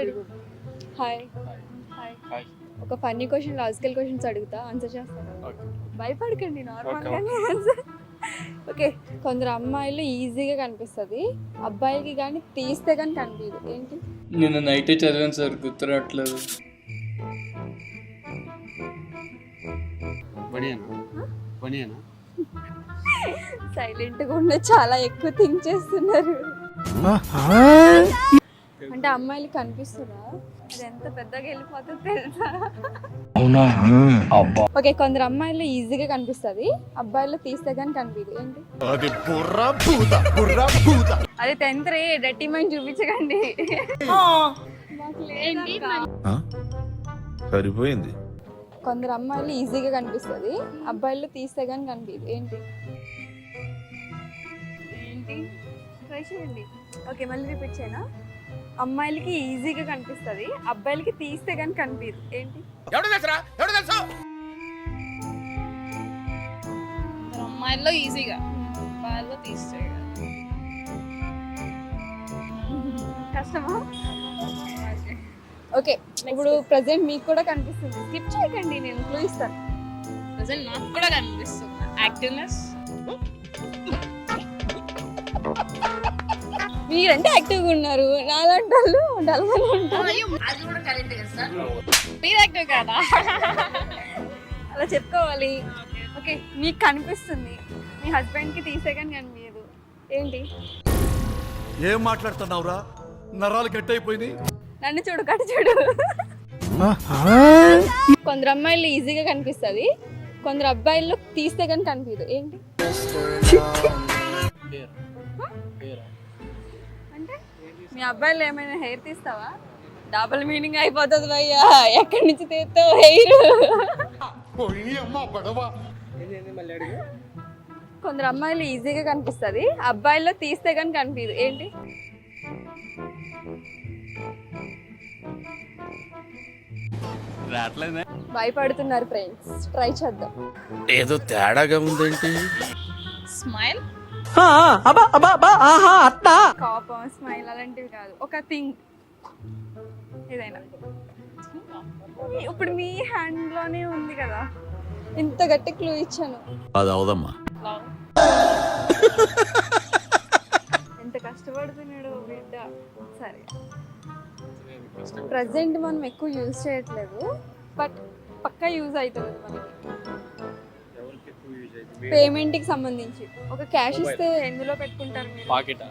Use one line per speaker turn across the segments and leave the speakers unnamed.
Ready hi hi
hi
ఒక funny question logical questions అడుగుతా answer చేస్తాను
ఓకే
భయపడకండి
Okay,
నార్మల్గానే ఆన్సర్ ఓకే కొందరు అమ్మాయిలు ఈజీగా కనిపిస్తుంది అబ్బాయిలకి కానీ తీస్తే కానీ కనిపించదు ఏంటి?
నిన్న నైటే చదివాను సార్ గుర్తురావట్లేదు.
సైలెంట్గా ఉండే చాలా ఎక్కువ థింక్ చేస్తున్నారు. అంటే అమ్మాయిలు కనిపిస్తుందా అది ఎంత పెద్దగా వెళ్ళిపోతుందో తెలుసా? ఓకే కొందరు అమ్మాయిలు ఈజీగా కనిపిస్తుంది. అబ్బాయిలు తీస్తే కానీ కనిపించదు ఏంటి?
అది
టెన్త్ రే డట్టి మైండ్ చూపించకండి.
సరిపోయింది.
కొందరు అమ్మాయిలు ఈజీగా కనిపిస్తుంది. అబ్బాయిలు తీస్తే కానీ కనిపించదు ఏంటి? ఏంటి? ట్రై చేయండి. ఓకే మళ్ళీ రిపీట్ చేయనా? అమ్మాయిలకి ఈజీగా కనిపిస్తుంది. అబ్బాయిలకి తీస్తే కానీ కనిపించదు ఏంటి?
ఎవడు తెలుసరా? ఎవడు తెలుసు?
అమ్మాయిల్లో ఈజీగా. అబ్బాయిల్లో తీస్తే.
కష్టమా? ఓకే ఇప్పుడు ప్రజెంట్ మీకు కూడా కనిపిస్తుంది. స్కిప్ చేయకండి నేను క్లూ ఇస్తాను.
ప్రజెంట్ నాకు కూడా కనిపిస్తుంది. యాక్టివ్నెస్
మీరంటే యాక్టివ్గా ఉన్నారు. నాలాంటి వాళ్ళు డల్గానే ఉంటారు.
అది కూడా కరెక్ట్ కదా సార్? మీరు యాక్టివ్ కదా?
అలా చెప్పుకోవాలి. ఓకే మీకు కనిపిస్తుంది. మీ హస్బెండ్కి తీసే కానీ కనిపించదు. ఏంటి?
ఏం మాట్లాడుతున్నావురా? నరాలు కట్ అయిపోయింది
నన్ను చూడు కట్టు చూడు. కొందరు అమ్మాయిలు ఈజీగా కనిపిస్తుంది. కొందరు అబ్బాయిలు తీస్తే కానీ కనిపించదు. ఏంటి? అంటే మీ అబ్బాయిలు ఏమైనా హెయిర్ తీస్తావా? డబుల్ మీనింగ్ అయిపోతుంది భయ్యా. ఎక్కడి నుంచి తీస్తావు హెయిర్? కొందరు అమ్మాయిలు ఈజీగా కనిపిస్తుంది. అబ్బాయిల్లో తీస్తే కానీ కనిపించదు ఏంటి? భయపడుతున్నారు ఫ్రెండ్స్ ట్రై చేద్దాం.
ఏదో తేడాగా ఉందేంటి?
స్మైల్
కోపం స్మైల్ అలాంటివి కాదు. ఒక థింగ్ ఏదైనా. ఇప్పుడు మీ హ్యాండ్లోనే ఉంది కదా. ఇంత గట్టి క్లూ ఇచ్చాను.
అది అవదమ్మా.
ఎంత కష్టపడుతున్నాడు బిడ్డ. సరే. ప్రజెంట్ మనం ఎక్కువ యూజ్ చేయట్లేదు. బట్ పక్కా యూజ్ అవుతుంది మనకి. పేమెంట్కి సంబంధించి. ఒక క్యాష్ ఇస్తే ఎందులో పెట్టుకుంటారు మీరు?
పాకెట్?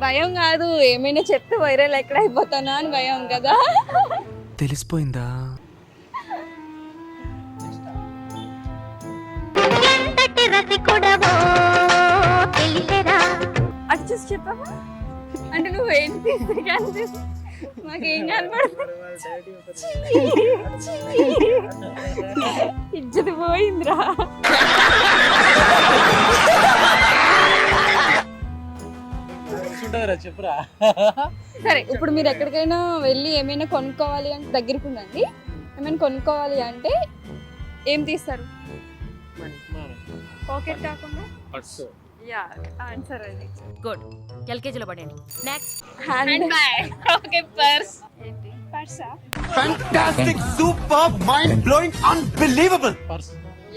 భయం కాదు ఏమైనా చెప్తే వైరల్ ఎక్కడ అయిపోతానా అని భయం కదా.
తెలిసిపోయిందా?
అటు చూసి చెప్పావా? అంటే నువ్వు ఏం తీస్తే కనిపిస్తుంది మాకేం కనపడుతుంది ఇజ్జతి పోయిందిరా.
చెప్పురా.
సరే ఇప్పుడు మీరు ఎక్కడికైనా వెళ్ళి ఏమైనా కొనుక్కోవాలి అంటే దగ్గరికి ఉండండి ఏమైనా కొనుక్కోవాలి అంటే ఏం తీస్తారు? పాకెట్ కాకుండా? యా ఆన్సర్ అది.
గుడ్. ఎల్కేజీలో పడండి next
hand
bag okay purse
ఏంటి? పర్సా
fantastic super mind blowing unbelievable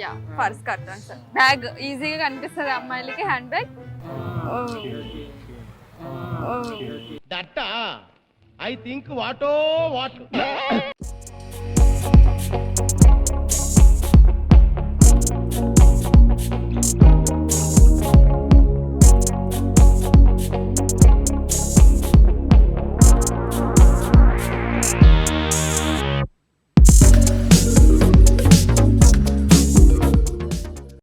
yeah purse correct answer bag ఈజీగా కనిపిస్తుంది అమ్మాయిలకి hand bag
that I think వాటో what